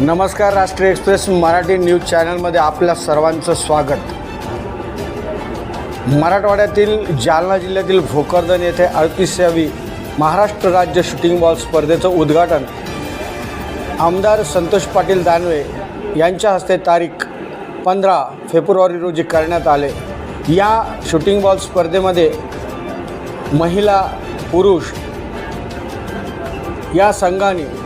नमस्कार राष्ट्रीय express Marathi news चॅनलमध्ये आपल्या सर्वांचं स्वागत. मराठवाड्यातील जालना जिल्ह्यातील भोकरदन येथे अडतीसावी महाराष्ट्र राज्य शूटिंग बॉल स्पर्धेचं उद्घाटन आमदार संतोष पाटील दानवे यांच्या हस्ते तारीख पंधरा फेब्रुवारी रोजी करण्यात आले. या शूटिंग बॉल स्पर्धेमध्ये महिला पुरुष या संघाने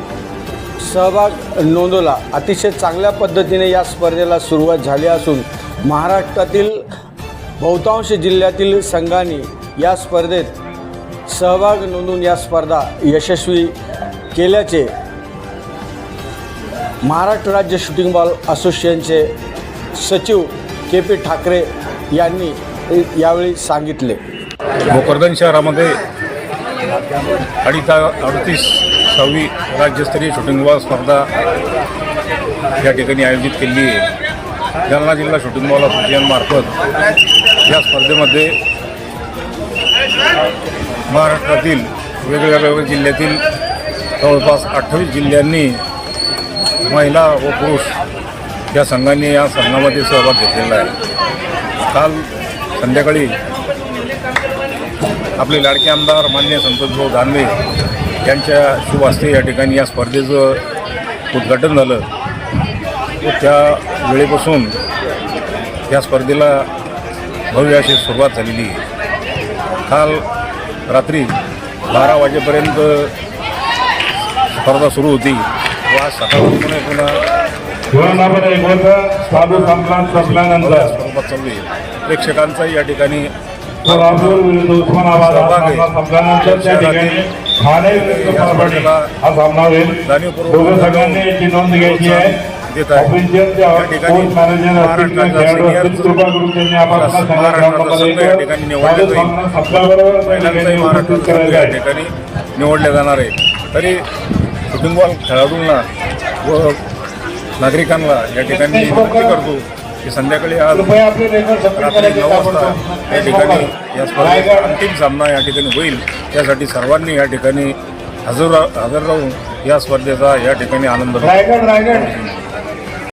सहभाग नोंदवला. अतिशय चांगल्या पद्धतीने या स्पर्धेला सुरुवात झाली असून महाराष्ट्रातील बहुतांश जिल्ह्यातील संघांनी या स्पर्धेत सहभाग नोंदवून या स्पर्धा यशस्वी केल्याचे महाराष्ट्र राज्य शूटिंग बॉल असोसिएशनचे सचिव के पी ठाकरे यांनी यावेळी सांगितले. भोकरदन शहरामध्ये अडीच अडतीस सहावी राज्यस्तरीय शूटिंग बॉल स्पर्धा या ठिकाणी आयोजित केली आहे. जालना जिल्हा शूटिंग बॉल असोसिएशनमार्फत या स्पर्धेमध्ये महाराष्ट्रातील वेगवेगळ्या वेगवेगळ्या जिल्ह्यातील जवळपास अठ्ठावीस जिल्ह्यांनी महिला व पुरुष या संघांनी या संघामध्ये सहभाग घेतलेला आहे. काल संध्याकाळी आपले लाडके आमदार मान्य संतोषभाऊ दानवे यांच्या शुभ हस्ते या ठिकाणी या स्पर्धेचं उद्घाटन झालं. व त्या वेळेपासून या स्पर्धेला भव्य अशी सुरुवात झालेली आहे. काल रात्री बारा वाजेपर्यंत स्पर्धा सुरू होती. व आज सकाळी पुन्हा पुन्हा स्वरूपात चालू आहे. प्रेक्षकांचाही या ठिकाणी सोलापूर विरुद्ध उस्मानाबाद संपल्यानंतर त्या ठिकाणी ठाणे विरुद्ध परभणी हा सामना होईल. दोघं संघांनी याची नोंद घ्यायची आहे. ऑफिशियल कोच मॅनेजर असतील खेळाडू असतील कृपा करून त्यांनी आपापल्या संघाच्या निवडला साधू जाईल. सामना संपल्याबरोबर त्या महिलांचाही ठिकाणी उपस्थित महाराष्ट्राचा संघ करायचा या आहे. ठिकाणी निवडले जाणार आहे. तरी शूटिंग बॉल खेळाडूंना व नागरिकांना या ठिकाणी विनंती करतो की संध्याकाळी आज रात्री नऊ वाजता या ठिकाणी या स्पर्धेचा अंतिम सामना या ठिकाणी होईल. त्यासाठी सर्वांनी या ठिकाणी हजर हजर राहून या स्पर्धेचा या ठिकाणी आनंद. रायगड रायगड.